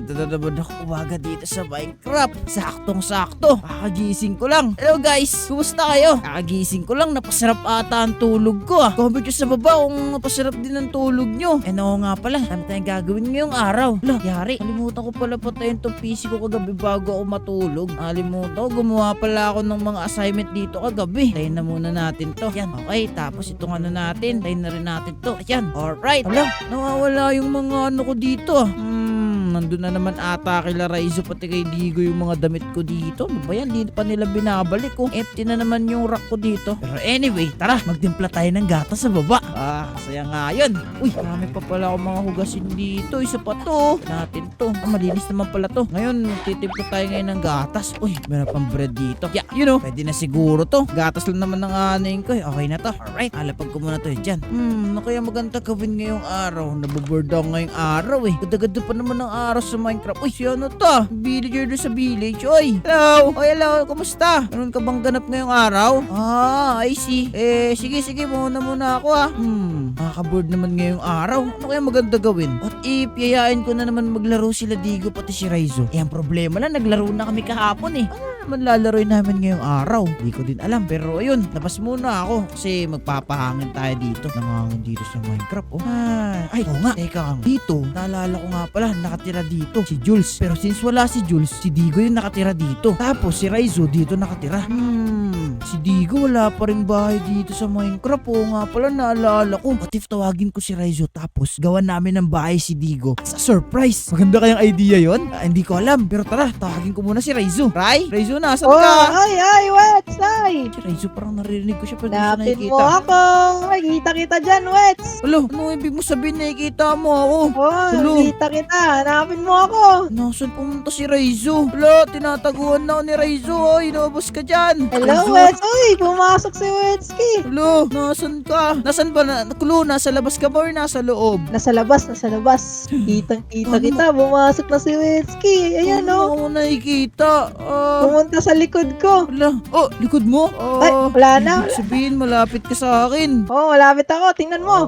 Ganda na naman ako umaga dito sa Minecraft. Saktong-sakto. Kakagising ko lang. Hello guys, kumusta kayo? Kakagising ko lang, napasarap ata ang tulog ko ah. Comment nyo sa baba kung napasarap din ang tulog nyo. Eh oo nga pala, dami tayong gagawin ngayong araw. Lah, yari, kalimutan ko pala patayin tong PC ko kagabi bago ako matulog. Kalimutan ko, gumawa pala ako ng mga assignment dito kagabi. Tayin na muna natin to. Yan, okay. Tapos itong ano natin, tayin na rin natin to. Ayan, alright. Ala, nawawala yung mga ano ko dito ah. Hmm, nandun na naman ata kila Raizo pati kay Digo yung mga damit ko dito. Ano ba yan? Di pa nila binabalik ko. Empty na naman yung rack ko dito. Pero anyway, tara, magtimpla tayo ng gata sa baba. Ah, saya nga yun. Uy, marami pa pala akong mga hugasin dito. Isa pa to. Natin to. Ah, malinis naman pala to. Ngayon, titimpla tayo ngayon ng gatas. Uy, meron pang bread dito. Yeah, you know, pwede na siguro to. Gatas lang naman ng aning ko. Okay na to. Alright, alapag ko muna to eh, dyan. Hmm, ano kaya maganda gawin ngayong araw? Naboboard ako ngayong araw eh. Ganda-ganda pa naman ng araw sa Minecraft. Uy, si ano to? Villager doon sa village. Oy, hello. Oy, hello. Kumusta? Meron ka bang ganap ngayong araw? Ah, I see. Eh, sige, sige. Muna muna ako ah. Hmm, nakaka-board naman ngayong araw. Ano kaya maganda gawin? What if yayain ko na naman maglaro sila Digo pati si Raizo? Eh, ang problema lang, naglaro na kami kahapon eh. Ano naman lalaroin namin ngayong araw? Di ko din alam. Pero ayun, labas muna ako. Kasi magpapahangin tayo dito. Nangangin dito sa Minecraft. Oh. Ay, ay, oo nga. Teka nga. Dito, naalala ko nga pala, nakatira dito si Jules. Pero since wala si Jules, si Digo yung nakatira dito. Tapos si Raizo dito nakatira. Hmm, si Digo wala pa rin bahay dito sa Minecraft. Oo nga pala, naalala ko. What if tawagin ko si Raizo tapos gawan namin ng bahay si Digo? Sa surprise! Maganda kayang idea yon? Ah, hindi ko alam. Pero tara, tawagin ko muna si Raizo. Ray? Raizo, nasan Oh, ka? ay, ay, Wets, ay! Si Raizo parang narinig ko siya pero di ko Napin nakikita. mo ako! Ay, kita kita dyan, Wets! Alo, ano ibig mo sabihin nakikita mo ako? Oh, Hello. kita kita! Hanapin mo ako! Nasaan pumunta si Raizo? Wala, tinataguan na ako ni Raizo. Ay, inabos ka dyan. Hello, Raizo? Wets! Uy, pumasok si Wetski! Hello, nasan ka? Nasan ba? Na, Kulo, nasa labas ka ba or nasa loob? Nasa labas, nasa labas. Kitang kita Ano? kita, pumasok na si Wetski. Ayan, Ano oh. ako nakikita? Ah, Pumunta sa likod ko. wala. Oh, likod mo? Ah, Ay, wala na. ibig sabihin, malapit ka sa akin. Oh, malapit ako. Tingnan mo.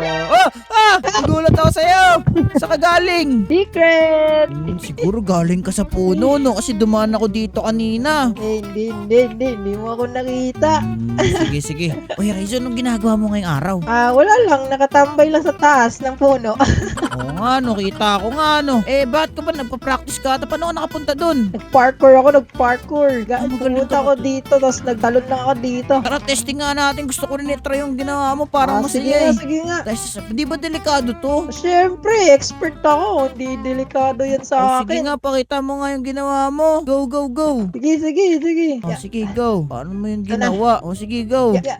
Ah, ah, nagulat ako sa'yo. Sa kagaling. Secret! Hmm, siguro galing ka sa puno, no? Kasi dumaan ako dito kanina. Eh, Hindi, hindi, hindi. Hindi mo ako nakita. Hmm, sige, sige. Uy, Raizo, anong ginagawa mo ngayong araw? Ah, wala lang. Nakatambay lang sa taas ng puno. Oo nga, no, kita ko nga, no. Eh, bakit ka ba nagpa-practice ka? Ta, paano ka nakapunta dun? Nag-parkour ako, nag-parkour. Ga- Pumunta ako dito, tapos nagtalon lang ako dito. Tara, testing nga natin. Gusto ko rin i-try yung ginawa mo. Parang Ah, sige masaya nga, eh. sige nga. Test, hindi ba delikado to? Siyempre, expert ako. Hindi delikado yan sa Oh, sige akin. nga, pakita mo nga yung ginawa mo. Go, go, go. Sige, sige, sige. O, Ya- sige, go. Paano mo yung Ito na. ginawa? O, sige, go. ya-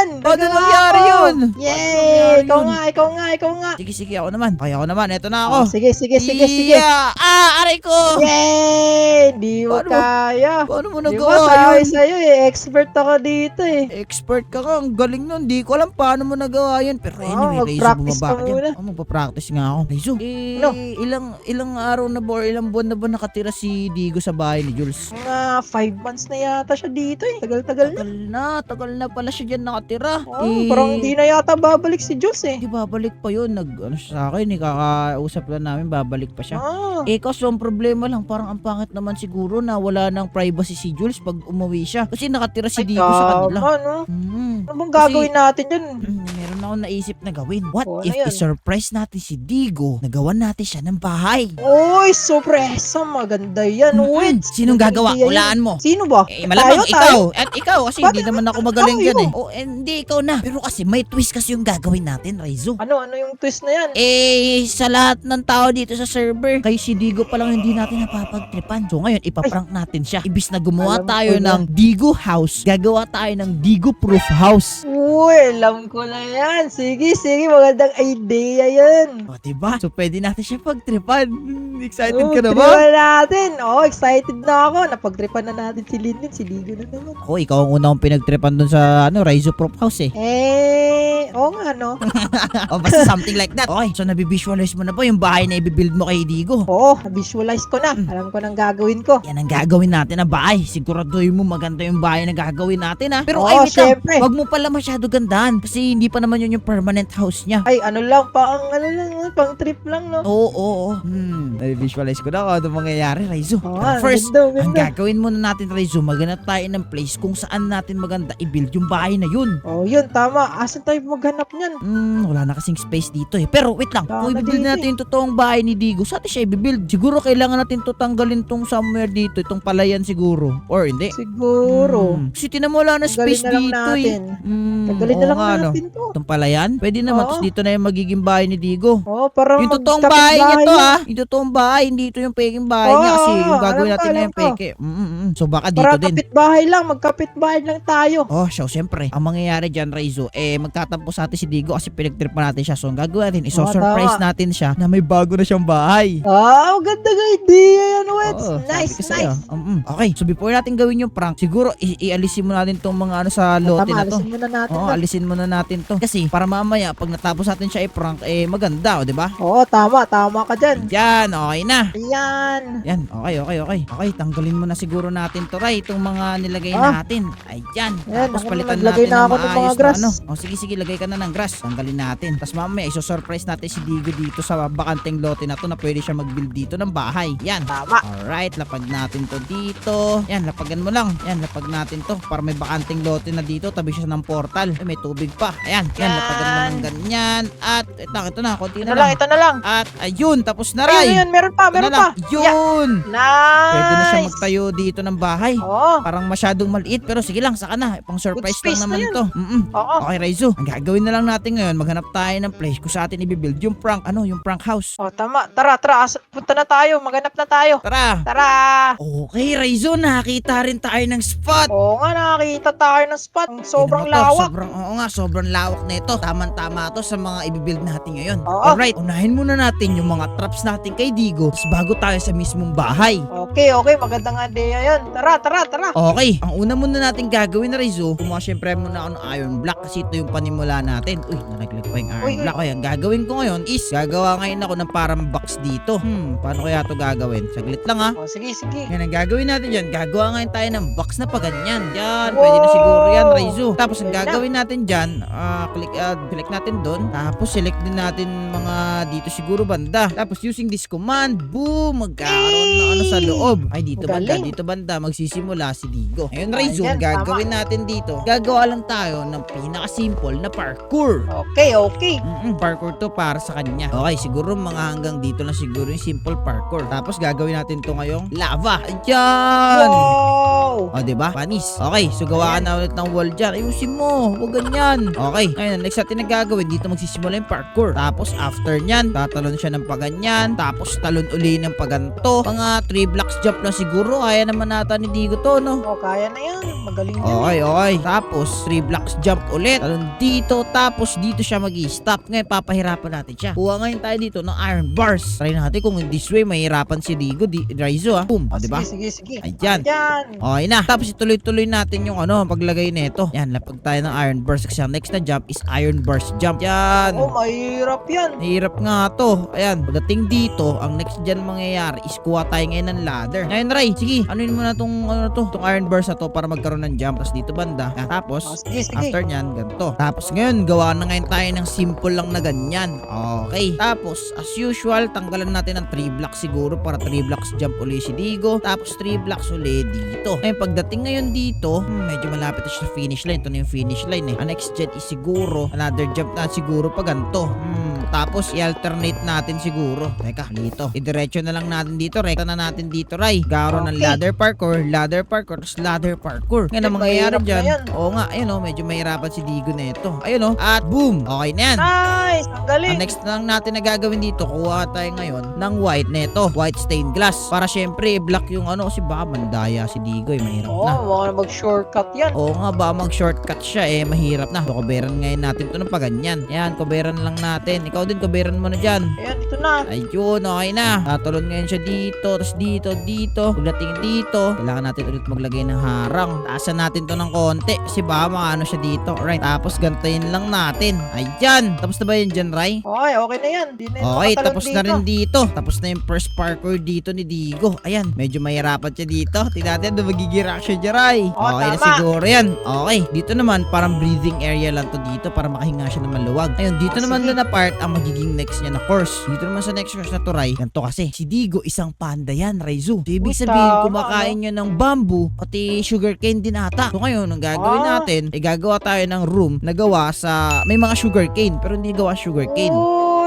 Yan! Paano Nagawa nangyari yun? Yay! Paano Ikaw yun? nga, ikaw nga, ikaw nga. Sige, sige, ako naman. Kaya ako naman. Eto na ako. Oh, sige, sige, sige, sige. Yeah! Ah, aray ko! Yay! Di mo Paano mo- kaya. Paano mo Di ba, nagawa sabi yun? sa'yo eh. Expert ako dito eh. Expert ka ka. Ang galing nun. Di ko alam paano mo nagawa yun. Pero Oo, anyway, Reizo, mag-practice bumaba ka ka dyan. muna. Oh, magpa-practice nga ako. Reizo, eh, Ano? ilang, ilang araw na ba or ilang buwan na ba nakatira si Digo sa bahay ni Jules? Mga five months na yata siya dito eh. Tagal-tagal na. Tagal na, tagal na pala siya dyan nakatira. Oh, eh, parang hindi na yata babalik si Diyos eh. Di babalik pa yun. Nag, ano siya sa akin, eh, kakausap lang namin, babalik pa siya. Ah, Eh, kaso ang problema lang, parang ang pangit naman siguro na wala ng privacy si Jules pag umuwi siya. Kasi nakatira si ay, Digo sa kanila. tama, no? Hmm. Ano bang gagawin natin dyan? Hmm, meron ako naisip na gawin. What Oh, ano if yan? i-surprise natin si Digo na gawan natin siya ng bahay? Uy, sorpresa. Maganda yan. Wait. Sinong gagawa? Hulaan mo. Sino ba? Eh, malamang Tayo, ikaw. At ikaw, kasi hindi naman ako magaling Tayo. dyan eh. Oh, eh, hindi, ikaw na. Pero kasi may twist kasi yung gagawin natin, Raizo. Ano, ano yung twist na yan? Eh, sa lahat ng tao dito sa server, kay si Digo pa lang hindi natin napapagtripan. So ngayon, ipaprank natin siya. Ibis na gumawa Alam tayo ng Digo house, gagawa tayo ng Digo proof house. Uy, alam ko na yan. Sige, sige. Magandang idea yan. O, diba? So pwede natin siya pagtripan. Excited Oh, ka na ba? tripan natin. Oh, excited na ako. Napagtripan na natin si Lindin. Si Ligo na naman. Ako, ikaw ang una kong pinagtripan dun sa ano, Raizo proof house eh. Eh, oo nga, no? o basta something like that. Okay, so nabivisualize mo na ba yung bahay na i-build mo kay Digo? Oo, visualize ko na. Alam ko nang gagawin ko. Yan ang gagawin natin na bahay. Siguraduhin mo maganda yung bahay na gagawin natin ha. Pero Oo, ay, wait lang. syempre. Wag mo pala masyado gandahan kasi hindi pa naman yun yung permanent house niya. Ay, ano lang, pang, ano lang, pang trip lang, no? Oo, oo, oo. Hmm, nai-visualize ko na kung ano mangyayari, Raizo. Oo, first, ganda, ang ang ganda. gagawin muna natin, Raizo, maghanap tayo ng place kung saan natin maganda i-build yung bahay na yun. Oh, yun, tama. Asan tayo maghanap niyan? Hmm, wala na kasing space dito eh. Pero wait lang, Wala kung i-build natin yung totoong bahay ni Digo, saan siya i-build? Siguro kailangan natin to tanggalin tong somewhere dito, itong palayan siguro. Or hindi. Siguro. Hmm, Kasi tinan mo wala na Tanggalin space na lang dito natin. eh. Hmm, Tagalin na oo lang nga, no. natin to. Itong palayan? Pwede naman, Oo. tapos dito na yung magiging bahay ni Digo. Oh, parang Yung totoong bahay niya to ah. Yung totoong bahay, hindi ito yung peking bahay niya Oo, kasi yung gagawin alam natin na yung alam ko. peke. Mm, mm, mm. So baka dito Parang din. kapitbahay lang, magkapitbahay lang tayo. Oh, so siyempre, ang mangyayari dyan, Raizo, eh, magtatampo sa atin si Digo kasi pinagtripan natin siya. So, ang gagawin natin, iso-surprise tama. natin siya na may bago na siyang bahay. Ah, ganda ng idea yan, Wets. Oo, nice, sabi ko sa'yo. nice. Um, mm. Okay, so before natin gawin yung prank, siguro i- ialisin mo natin tong mga ano sa lote Tama, na to. alisin muna natin. Oo, alisin muna natin to. Kasi para mamaya, pag natapos natin siya i-prank, eh, maganda, o, di ba? Oo, tama, tama ka dyan. Yan, okay na. Ayan. Yan, okay, okay, okay. Okay, tanggalin mo na siguro natin to, Ray, itong mga nilagay Ah. natin. Ayan, Ayan, tapos ako palitan naglagay natin na ng ako ng mga maayos na grass. ano. O sige, sige, lagay ka na ng grass. Tanggalin natin. Tapos mamaya, iso-surprise natin si Digo dito sa bakanteng lote na to na pwede siya mag-build dito ng bahay. Yan. Tama. Alright, lapag natin to dito. Yan, lapagan mo lang. Yan, lapag natin to. Para may bakanting lote na dito. Tabi siya ng portal. Ay, may tubig pa. Ayan, yan, Yan. lapagan mo ng ganyan. At, ito, ito na, konti Ito na na lang, lang. ito na lang. At, ayun, tapos na, Ayun, Ray. ayun, meron pa, Ito meron na pa. Yeah. Yun! Nice. Pwede na siya magtayo dito ng bahay. Oo. Parang masyadong maliit pero sige lang, saka na. Pang surprise Good space lang na naman yan. to. Mm-mm. Oo. Okay, Raizo. Ang gagawin na lang natin ngayon, maghanap tayo ng place kung sa atin i-build yung prank, ano, yung prank house. Oh, tama. Tara, tara. As- punta na tayo. Maganap na tayo. Tara! Tara. Okay, Raizo, nakakita rin tayo ng spot. Oo nga, nakakita tayo ng spot. Ang sobrang Tingnan mo to, lawak. Sobrang, oo nga, sobrang lawak na ito. Tama-tama to sa mga i-build natin ngayon. Oo. Alright, unahin muna natin yung mga traps natin kay Digo bago tayo sa mismong bahay. Okay, okay. Magandang idea yun. Tara, tara, tara. Okay, ang una muna natin gagawin na Rizzo, kumuha syempre muna ako ng iron block kasi ito yung panimula natin. Uy, nalaglag pa yung iron Uy, uy. block. Kaya ang gagawin ko ngayon is gagawa ngayon ako ng parang box dito. Hmm, paano kaya to gagawin? Saglit lang ha. Oh, sige, sige. Yan ang gagawin natin dyan. Gagawa ngayon tayo ng box na paganyan. Yan, pwede na siguro yan! Rizzo. Tapos ang Ganda. gagawin natin dyan, ah, click, ah, click natin doon. Tapos select din natin mga dito siguro banda. Tapos using this command, boom, magkakaroon ng ano sa loob. Ay, dito banda, Galing. dito banda, magsisimula si Digo. Ayan, ang gagawin natin dito, gagawa lang tayo ng pinaka-simple na parkour. Okay, okay. Mm-mm, parkour to para sa kanya. Okay, siguro mga hanggang dito na siguro yung simple parkour. Tapos gagawin natin to ngayong lava. Ayan! Wow. O, diba? Panis. Okay, so gawa ka na ulit ng wall dyan. Ayusin mo. Huwag ganyan. Okay, ngayon, ang next natin na gagawin, dito magsisimula yung parkour. Tapos, after nyan, tatalon siya ng paganyan. Tapos, talon uli ng paganto. Mga 3 blocks jump na siguro. Kaya naman nata ni Digo to, no? Oh, kaya na yan. Magaling yan. Okay, okay. Tapos, 3 blocks jump ulit. Talon dito. Tapos, dito siya mag stop Ngayon, papahirapan natin siya. Kuha ngayon tayo dito ng iron bars. Try natin kung in this way, mahirapan si Digo. Di, Raizo, ah. Boom. O, Oh, diba? Sige, sige, sige. Ayan. Ayan. Okay na. Tapos ituloy-tuloy natin yung ano, paglagay nito. Yan, lapag tayo ng iron bars kasi ang next na jump is iron bars jump. Yan. Oh, mahirap yan. Hirap nga to. Ayan, pagdating dito, ang next dyan mangyayari is kuha tayo ngayon ng ladder. Ngayon, Ray, sige, ano yun muna tong, ano to, tong iron bars na to para magkaroon ng jump. Tapos dito banda. Yan, Oh, tapos, sige, sige. After nyan, ganito. Tapos ngayon, gawa na ngayon tayo ng simple lang na ganyan. Okay. Tapos, as usual, tanggalan natin ng 3 blocks siguro para 3 blocks jump uli si Digo. Tapos 3 blocks uli dito. Ngayon, pagdating ngayon dito, hmm, medyo malapit na siya sa finish line. Ito na yung finish line eh. Ang next jet is siguro, another jump na siguro pa ganito. Hmm, tapos, i-alternate natin siguro. Teka, dito. Idiretso na lang natin dito. Rekta na natin dito, Ray. Garo ng Okay. ladder parkour, ladder parkour, tapos ladder parkour. Ngayon, ang mangyayari dyan, yan. Oo nga, ayun oh, medyo mahirapan si Digo na ito. Ayun oh, at boom! Okay na yan. Nice. Galing. Ang next na lang natin na gagawin dito, kuha tayo ngayon ng white neto, white stained glass. Para syempre, i-block yung ano, kasi baka mandaya si Digo eh, mahirap Oo, na. oh, mga mag-shortcut yan. Oo nga ba, mag-shortcut siya eh, mahirap na. So, kuberan ngayon natin to ng paganyan. Yan, kuberan lang natin. Ikaw, ikaw din, kuberan mo na dyan. Ayan, ito na. Ayun, okay na. Tatalon ngayon siya dito, tapos dito, dito. Pagdating dito, kailangan natin ulit maglagay ng harang. Taasan natin to ng konti kasi baka maano siya dito. Alright, tapos gantayin lang natin. Ayan. Tapos na ba yun dyan, Ray? Okay, okay na yan. Di na yung Okay, makatalon tapos na dito. rin dito. Tapos na yung first parkour dito ni Digo. Ayan, medyo mahirapan siya dito. Tingnan natin na magiging reaction niya, Ray. Oh, okay na tama. siguro yan. Okay, dito naman parang breathing area lang to dito para makahinga siya ng maluwag. Ayun, dito Ah, naman sige. doon na part ang magiging next niya na course. Dito naman sa next course na to, Ray. Ganito kasi, si Digo isang panda yan, Raizu. So, ibig sabihin, tama, kumakain niya ng bamboo, pati sugarcane din ata. So ngayon, ang gagawin Ah. natin, eh gagawa tayo ng room na gawa sa, may mga sugarcane, pero hindi gawa sugarcane.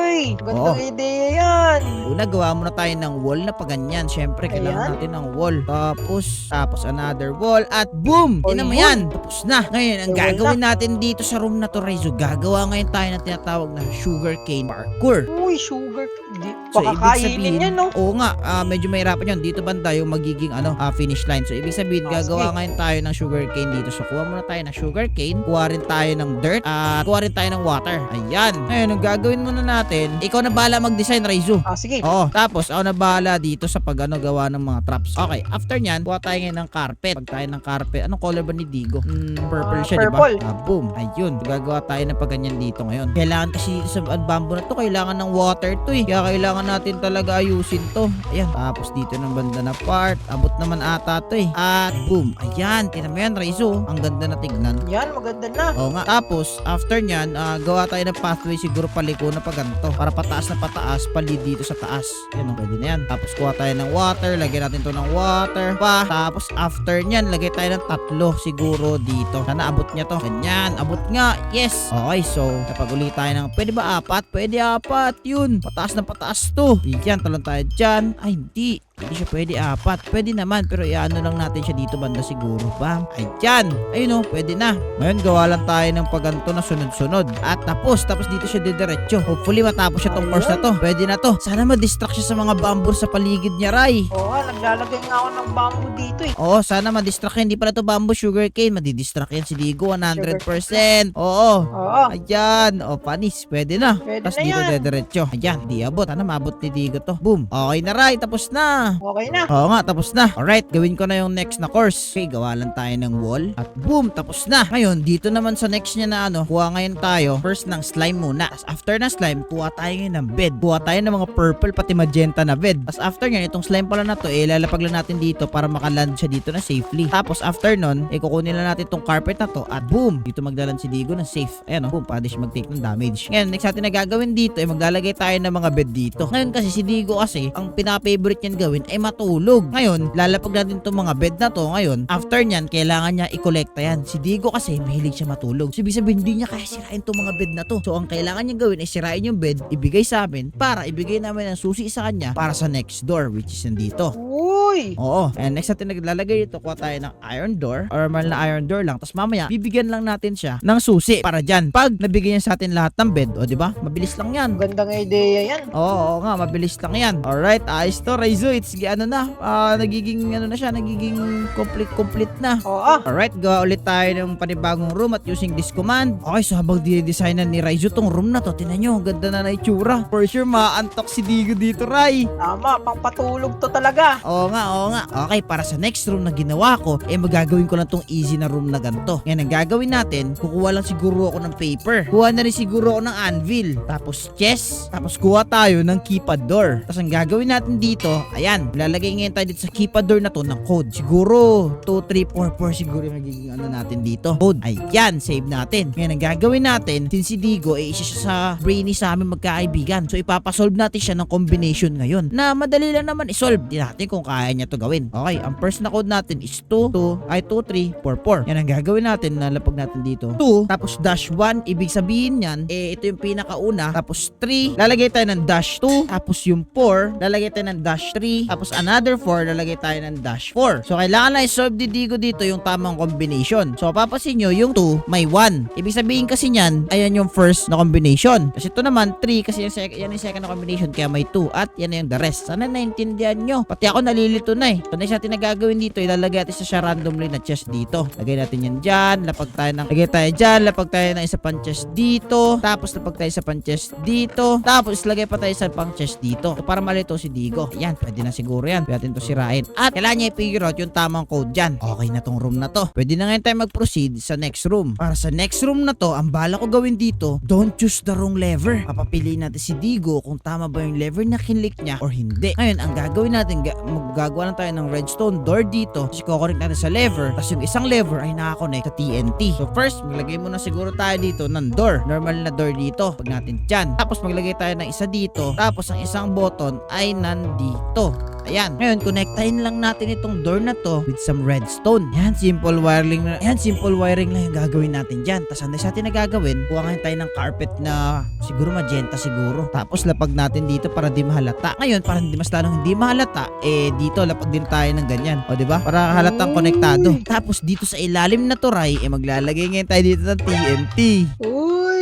Uy, gandang Oo. ideya yan. Una, gawa muna tayo ng wall na paganyan. Siyempre, kailangan Ayan. natin ng wall. Tapos, tapos another wall. At boom! O, Tingnan mo yan. Tapos na. Ngayon, ang wall gagawin natin dito sa room na to, Raizo, gagawa ngayon tayo ng tinatawag na sugarcane parkour. Uy, sugar. Di, So, ibig sabihin, yan, no? oo nga, ah, medyo mahirapan yun. Dito banda yung magiging ano, ah, finish line. So, ibig sabihin, Ah, gagawa ngayon tayo ng sugarcane dito. So, kuha muna tayo ng sugarcane. Kuha rin tayo ng dirt. At kuha rin tayo ng water. Ayan. Ngayon, ang gagawin muna natin, ikaw na bahala mag-design, Raizo. Ah, sige. Oo, tapos ako na bahala dito sa pag ano gawa ng mga traps. Okay, after nyan, kuha tayo ngayon ng carpet. Pag tayo ng carpet, anong color ba ni Digo? Mm, purple siya, di ba? purple. Ah, boom. Ayun, gagawa tayo ng pagganyan dito ngayon. Kailangan kasi sa bamboo na to, kailangan ng water to eh. Kaya kailangan natin talaga ayusin to. Ayan, tapos dito ng banda na part, abot naman ata to eh. At boom, ayan, tinan mo yan, Raizo. Ang ganda na tignan. Yan, maganda na. Oo nga. Tapos, after nyan, ah, gawa tayo ng pathway siguro paliko na pa ganito. Para pataas na pataas, pali dito sa taas. Yan, oh, pwede na yan. Tapos, kuha tayo ng water. Lagyan natin to ng water pa. Tapos, after nyan, lagay tayo ng tatlo siguro dito. Sana abot niya to. Ganyan, abot nga. Yes. Okay, so, kapag uli tayo ng, pwede ba apat? Pwede apat. Yun. Pataas na pataas to. Yan, talon tayo dyan. Ay, hindi. Hindi siya pwede apat. Pwede naman, pero iano lang natin siya dito banda siguro. Bam. Ay, dyan. Ayun o, pwede na. Ngayon, gawa lang tayo ng paganto na sunod-sunod. At tapos, tapos dito siya didiretso. Hopefully, matapos siya tong course na to. Pwede na to. Sana ma-distract siya sa mga bamboo sa paligid niya, Ray. Oo nga, naglalagay nga ako ng bamboo dito eh. Oo, sana ma-distract yan. Hindi pala to bamboo sugarcane. Madidistract yan si Digo, 100%. Oo. Oo. Ayan. O, panis. Pwede na. Pwede Tapos na dito yan. dediretso. Ayan, di abot. Sana maabot ni Digo to. Boom. Okay na, Ray. Tapos na. Okay na. Oo nga, tapos na. Alright, gawin ko na yung next na course. Okay, gawa lang tayo ng wall. At boom, tapos na. Ngayon, dito naman sa next niya na ano, kuha ngayon tayo. First ng slime muna. Tapos after na slime, kuha tayo ngayon ng bed. Kuha tayo ng mga purple pati magenta na bed. Tapos after nyan, itong slime pala na to, eh, lang natin dito para makaland siya dito na safely. Tapos after nun, eh, kukunin lang natin itong carpet na to at boom, dito magdalan si Digo ng safe. Ayan o, boom, pwede siya mag-take ng damage. Ngayon, next natin na gagawin dito, eh, maglalagay tayo ng mga bed dito. Ngayon kasi si Digo kasi, ang pinapavorite niyan gawin ay matulog. Ngayon, lalapag natin itong mga bed na to. Ngayon, after nyan, kailangan niya i-collecta yan. Si Digo kasi, mahilig siya matulog. So, ibig sabihin, hindi niya kaya sirain itong mga bed na to. So, ang kailangan niya gawin ay sirain yung bed, ibigay sa amin, para ibigay namin ang susi sa kanya para sa next door, which is nandito. Uy. Oo. And next natin naglalagay dito, kuha tayo ng iron door or mal na iron door lang. Tapos mamaya, bibigyan lang natin siya ng susi para dyan. Pag nabigyan niya sa atin lahat ng bed, o di ba? Mabilis lang yan. Gandang ideya yan. Oo, oo nga, mabilis lang yan. Alright, ayos to, Raizo. It's ano na, ah, nagiging ano na siya, nagiging complete complete na. Oo. Alright, gawa ulit tayo ng panibagong room at using this command. Okay, so habang dinedesignan ni Raizo tong room na to, tinan nyo, ganda na na itsura. For sure, maantok si Digo dito, Rai. Tama, pangpatulog to talaga. Oo nga, oo nga. Okay, para sa next room na ginawa ko, eh magagawin ko lang tong easy na room na ganito. Ngayon, ang gagawin natin, kukuha lang siguro ako ng paper. Kuha na rin siguro ako ng anvil. Tapos chest. Tapos kuha tayo ng keypad door. Tapos ang gagawin natin dito, ayan, lalagay ngayon tayo dito sa keypad door na to ng code. Siguro, 2, 3, 4, 4 siguro yung magiging ano natin dito. Code. Ayan, save natin. Ngayon, ang gagawin natin, since si Digo, eh, isa siya sa brainy sa amin magkaibigan. So, ipapasolve natin siya ng combination ngayon na madali lang naman isolve. Di natin kung kaya niya to gawin. Okay, ang first na code natin is 2, 2, ay 2, 3, 4, 4. Yan ang gagawin natin, lalapag natin dito. 2, tapos dash 1, ibig sabihin yan, eh, ito yung pinakauna. Tapos 3, lalagay tayo ng dash 2, tapos yung 4, lalagay tayo ng dash 3, 3, tapos another 4, lalagay tayo ng dash 4. So, kailangan na i-solve ni Digo dito yung tamang combination. So, papasin nyo, yung 2, may 1. Ibig sabihin kasi niyan, ayan yung first na combination. Kasi ito naman, 3, kasi yung sec- yan yung second na combination, kaya may 2. At yan na yung the rest. Sana naintindihan nyo. Pati ako nalilito na eh. So, next natin na gagawin dito, ilalagay natin siya randomly na chest dito. Lagay natin yan dyan, lapag tayo ng, lagay tayo dyan, lapag tayo ng isa pang chest dito, tapos lapag tayo sa pang chest dito, tapos lagay pa tayo sa pang chest dito. So, para malito si Digo. Ayan, pwede na siguro yan. Pwede natin to sirain. At kailangan niya i-figure out yung tamang code dyan. Okay na tong room na to. Pwede na ngayon tayo mag-proceed sa next room. Para sa next room na to, ang bala ko gawin dito, don't choose the wrong lever. Papapiliin natin si Digo kung tama ba yung lever na kinlik niya or hindi. Ngayon, ang gagawin natin, ga- maggagawa lang tayo ng redstone door dito. Tapos kukorek natin sa lever. Tapos yung isang lever ay nakakonect sa TNT. So first, maglagay muna siguro tayo dito ng door. Normal na door dito. Pag natin dyan. Tapos maglagay tayo ng isa dito. Tapos ang isang button ay nandito. Ayan. Ngayon, connectahin lang natin itong door na to with some redstone. Yan, simple wiring na. Yan, simple wiring lang yung gagawin natin dyan. Tapos ano sa atin na gagawin? Kuha ngayon tayo ng carpet na siguro magenta siguro. Tapos lapag natin dito para di mahalata. Ngayon, para hindi mas lalong hindi mahalata, eh dito lapag din tayo ng ganyan. O, di ba? Para halatang konektado. Tapos dito sa ilalim na to, Ray, eh maglalagay ngayon tayo dito ng TNT.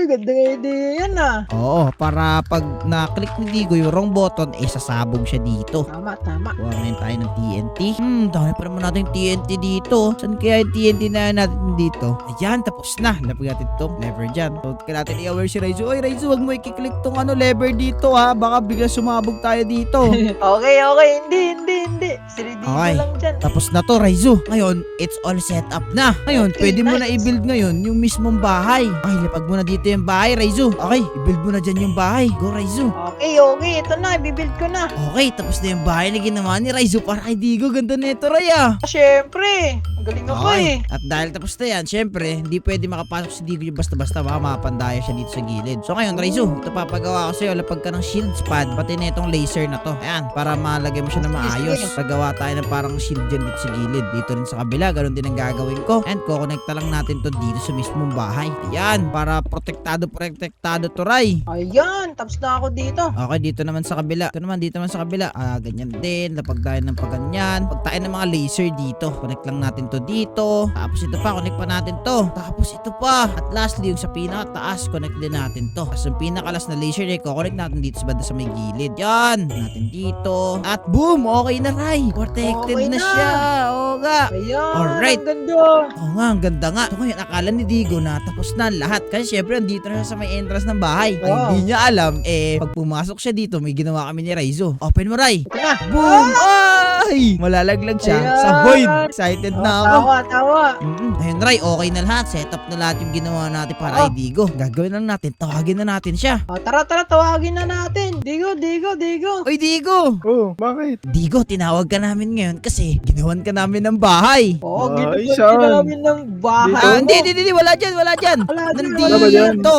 Uy, gandang idea yan ah. Oo, para pag na-click ni Digo yung wrong button, eh sasabog siya dito. Tama, tama. Kuha ngayon tayo ng TNT. Hmm, dami pa naman natin TNT dito. Saan kaya yung TNT na natin dito? Ayan, tapos na. Lapag natin itong lever dyan. So, kaya natin i-aware si Raizu. Oy, Raizu, wag mo i-click tong ano, lever dito ha. Baka bigla sumabog tayo dito. okay, okay. Hindi, hindi, hindi. Sinidito Okay. lang dyan. Tapos na to, Raizu. Ngayon, it's all set up na. Ngayon, Okay, pwede mo na nice. i-build ngayon yung mismong bahay. Okay, lapag mo na dito yung bahay, Raizu. Okay, i-build mo na dyan yung bahay. Go, Raizu. Okay, okay. Ito na, ibibuild ko na. Okay, tapos na yung bahay na ginawa ni Raizu para kay Digo. Ganda nito, Ray ah. Siyempre. Ang galing ako eh. At dahil tapos na yan, syempre, hindi pwede makapasok si Digo yung basta-basta baka mapandaya siya dito sa gilid. So ngayon, Raizu, ito papagawa ko sa'yo lapag ka ng shield pad, pati na itong laser na to. Ayan, para malagay mo siya na maayos. Pagawa tayo ng parang shield dyan dito sa gilid. Dito rin sa kabila, ganun din ang gagawin ko. And kukonekta lang natin to dito sa mismong bahay. Ayan, para protektado, protektado to, Ray. Ayan, tapos na ako dito. Okay, dito naman sa kabila. Ito naman, dito naman sa kabila. Ah, ganyan din. Lapag tayo ng paganyan. Pag tayo ng mga laser dito. Connect lang natin to dito. Tapos ito pa, connect pa natin to. Tapos ito pa. At lastly, yung sa pinakataas, connect din natin to. Tapos yung pinakalas na laser na connect natin dito sa banda sa may gilid. Yan. Natin dito. At boom! Okay na, Ray. Protected Okay na, na. siya. Oo nga. Ayan, Alright. ang ganda. Oo nga, ang ganda nga. So ngayon, akala ni Digo na tapos na ang lahat. Kasi syempre, andito na siya sa may entrance ng bahay. Ang Oo. hindi niya alam, eh, pag pumasok siya dito, may ginawa kami ni Raizo. Open mo, Ray. Ito na. Boom! Ay! Malalaglag siya Ayan. sa void. Excited na ako. Tawa, tawa. Mm-mm. Ayun, Ray, okay na lahat. Set up na lahat yung ginawa natin para Oo. kay Digo. Gagawin lang natin. Tawagin na natin siya. O, tara, tara, tawagin na natin. Digo, Digo, Digo. Oy, Digo! Oh, bakit? Digo, tinawag ka namin ngayon kasi ginawan ka namin ng bahay. Oo, Ay, ginagawa saan? namin ng bahay. Ah, hindi, hindi, hindi. Wala dyan, wala dyan. Wala dyan, Nandito. wala dyan. Ito,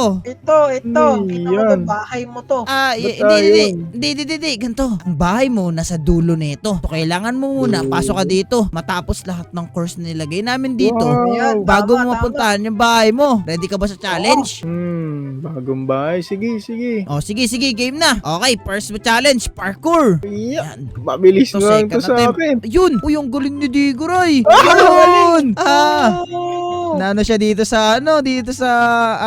ito. Hmm, yan. ba bahay mo to? Ah, hindi, hindi, hindi, hindi, hindi, hindi, ganito. Ang bahay mo nasa dulo nito. So, kailangan mo muna, pasok ka dito. Matapos lahat ng course na nilagay namin dito, Ayan, bago tama, mo mapuntahan yung bahay mo. Ready ka ba sa challenge? Hmm, bagong bahay. Sige, sige. Oh, sige, sige, game na. Okay, first challenge, parkour. Yeah. Yan. Mabilis Ito, lang second to sa attempt. akin. Ayun! Uy, ang galing ni Digo, Ray! Ah, Yun! Ah! Oh. Nano siya dito sa ano, dito sa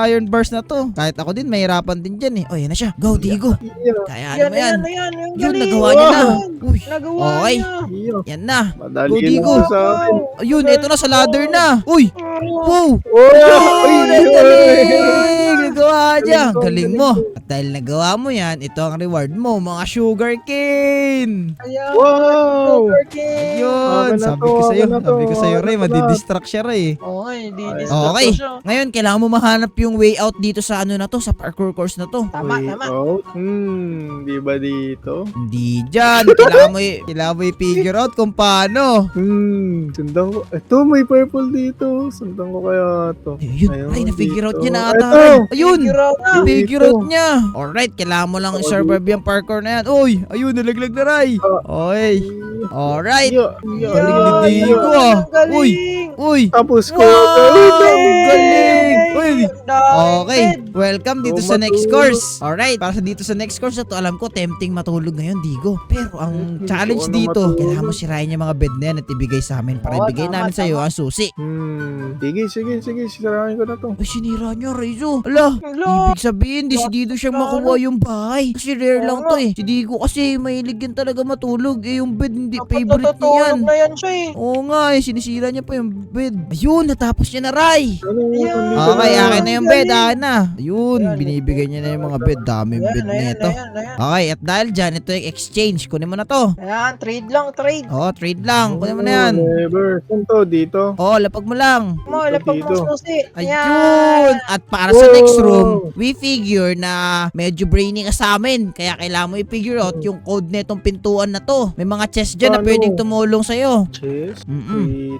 Iron Burst na to. Kahit ako din, mahirapan din dyan eh. Oh, yan na siya. Go, Digo. Yeah. Kaya Yan, ano mo yan? yan, yan. Yung Yun, galing. nagawa niya na. Yan. Uy, Nagawa Okay. niya. Yeah. yan na. Madali Go, Digo. to sa akin. Ayun, ito na sa ladder na. Uy! Wow! Oh, ay, ang galing! Nagawa niya. Galing ko, Galing galing mo. At dahil nagawa mo yan, ito ang reward mo, mga sugar cane. Ayan. Wow! Sugar cane. Yun, Akin na sabi to, ko sa'yo, akin na to, sabi ko sa'yo, akin Ray, na to madidistract siya, Ray. Okay, di Ay. distract Okay. siya. Ngayon, kailangan mo mahanap yung way out dito sa ano na to, sa parkour course na to. Tama, Way tama. out? Hmm, di ba dito? Hindi dyan. Kailangan mo, kailangan mo i-figure out kung paano. Hmm, sundan ko. Ito, may purple dito. Sundan ko kaya to. Ayun, Ayun, Ray, na-figure out niya na ata. Ito. Ayun, Figure out na. na-figure Dito. out niya. Alright, kailangan mo lang Oh, i-survive yung parkour na yan. Uy, ayun, nalaglag na, Ray. Okay. Alright. Yeah, yeah, Galing ni yeah. ah. Galing. Uy, Tapos ko. Wow! Ay, galing! Uy. Okay, welcome dito So, sa next course. Alright, para sa dito sa next course na to, alam ko tempting matulog ngayon, Digo. Pero ang Hmm, challenge ano dito, kailangan mo sirain yung mga bed na yan at ibigay sa amin para ibigay namin sa iyo ang susi. Hmm, sige, sige, sige, sisirahin ko na to. Ay, sinira niya, Raizo. Ala, ibig sabihin, decidido siyang makuha yung bahay. Kasi rare lang to eh. Si Digo kasi mahilig yan talaga matulog. Eh, yung bed, hindi favorite niya yan. na yan siya eh. Oo nga eh, sinisira niya pa yung bed. Ayun, natapos niya na, Ray. Ano, nandito Okay, na. akin na yung bed, akin na. Ayun, binibigay niya na yung mga bed. Daming bed na ito. Okay, at dahil dyan, ito yung exchange. Kunin mo na to. Ayan, trade lang, trade. Oo, trade lang. Kunin mo na yan. Never. Saan to? Dito? Oo, lapag mo lang. Mo, Dito, lapag mo dito. susi. Ayun! At para sa next room, we figure na medyo brainy ka sa amin. Kaya kailangan mo i-figure out yung code na itong pintuan na to. May mga chest dyan na pwedeng tumulong sa'yo. Chess. Mm-mm.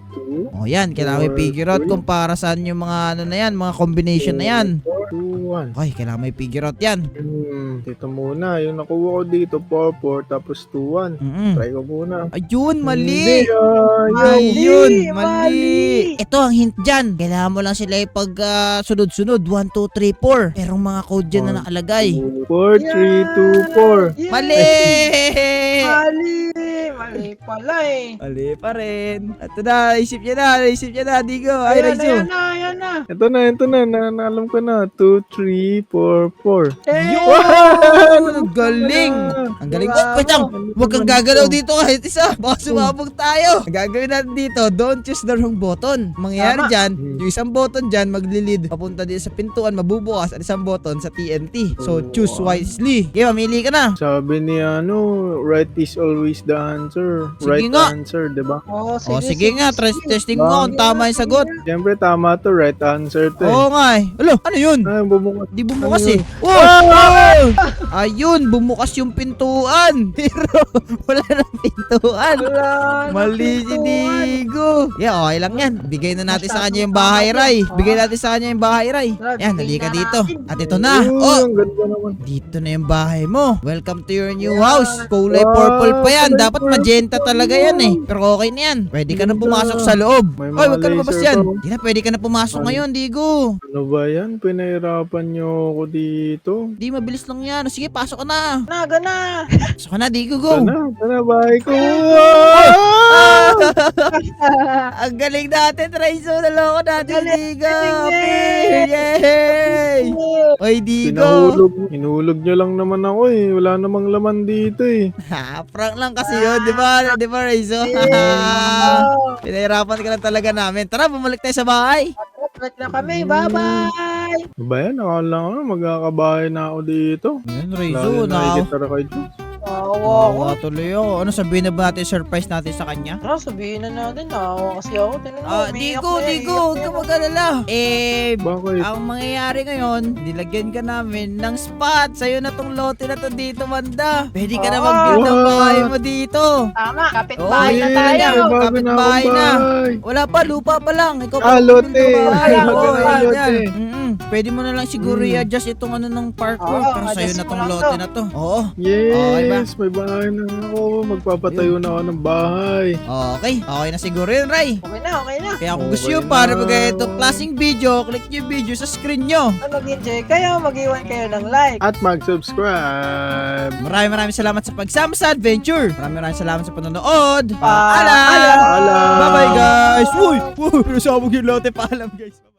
3, 2, O yan, kailangan mo i-figure out kung para saan yung mga ano na yan, mga combination na yan. 2, 1. Okay, kailangan mo i-figure out yan. Hmm, dito muna. Yung nakuha ko dito, 4, 4, tapos 2, 1. Mm-mm. Try ko muna. Ayun, mali! Hindi, ah, Mali, Ayun, mali. mali. Ito ang hint dyan. Kailangan mo lang sila ipag ah, sunod-sunod. 1, 2, 3, 4. Pero mga code dyan na nakalagay. 4, 3, 2, 4. Yeah. Mali! Mali! Mali pala eh. Mali pa rin. Ito na, isip niya na, isip niya na, Digo. Ay, Ayan, Raizo. ayan na, ayan na. Ito na, ito na. na, na alam ko na. 2, 3, 4, 4. Eh, Yun! Ang galing! Ang galing. Oh, wait lang. Huwag kang gagalaw dito kahit isa. Baka sumabog tayo. Ang gagawin natin dito, don't choose the wrong button. Mangyayari Tama. dyan, Hmm. yung isang button dyan, maglilid papunta din sa pintuan, mabubukas, at isang button sa TNT. So, choose wisely. Okay, mamili ka na. Sabi ni ano, right is always the answer. Sige right nga. answer, di ba? Oh, O, sige nga, try testing mo kung tama yung sagot. Siyempre, tama to. Right answer to eh. Oo nga eh. Alo, ano yun? Ay, bumukas. Di bumukas Ano eh. yun? Wow! wow! Ayun, bumukas yung pintuan. Pero wala nang pintuan. Wala. Mali si Digo. Yeah, okay lang yan. Bigay na natin sa kanya yung bahay, Ray. Bigay natin sa kanya yung bahay, Ray. Yan, halika dito. At ito na. Oh, ang ganda naman. dito na yung bahay mo. Welcome to your new house. Kulay purple pa yan. Dapat magenta talaga yan. eh. Pero okay na yan. Pwede ka na pumasok sa loob. May Oy, mga wag ka na mabas laser yan. pa. Hindi na, pwede ka na pumasok Ano? ngayon, Digo. Ano ba yan? Pinahirapan niyo ako dito. Di, mabilis lang yan. Sige, pasok ka na. Naga na. Pasok ka na, Digo, go. Tana, tana, bahay ko. Ah! Ang galing natin, Traizo. Naloko natin, Galing, Digo. galing, Yay! Oy, Digo. Pinahulog. Hinulog niyo lang naman ako eh. Wala namang laman dito eh. Ha, prank lang kasi yun, di ba? Di ba? Oh, Pinahirapan ka lang talaga namin. Tara, bumalik tayo sa bahay. balik na kami. Bye-bye. Ba yan? Akala ko magkakabahay na ako dito. Ayun, Lalo Raizo. na Na, nakikita na kayo dyan. Awa ako. Nawa tuloy ako. Ano sabihin na ba natin surprise natin sa kanya? Tara, sabihin na natin. Naawa kasi ako. Tinan mo, Ah, umiiyak Digo, na, Digo, iiyak huwag na ka mag-alala. Eh, Bakit? ang mangyayari ngayon, dilagyan ka namin ng spot. Sa'yo na tong lote na to dito, Manda. Pwede ka na Ah. mag-build ng bahay mo dito. Tama, kapit bahay na yun, tayo. bago kapit na bahay akong na. bahay. Wala pa, lupa pa lang. Ikaw Ah, pa lote. mag-build ng bahay. Oo, wala, yan, lote. yan. Pwede mo na lang siguro Mm. i-adjust itong ano ng parkour Oo, para sa'yo adjust na mo tong lang lote to. na to. Oo. Yes, may bahay na ako. Magpapatayo na ako ng bahay. Okay, okay na siguro yun, Ray. Okay na, okay na. Kaya kung Okay gusto nyo na. para magaya itong klaseng video, click nyo yung video sa screen nyo. Kung mag-enjoy kayo, mag-iwan kayo ng like. At mag-subscribe. Maraming maraming salamat sa pagsama sa adventure. Maraming maraming salamat sa panonood. Paalam! Paalam! Paalam! Bye-bye guys! Uy! Uy! Nasabog yung lote. Paalam guys.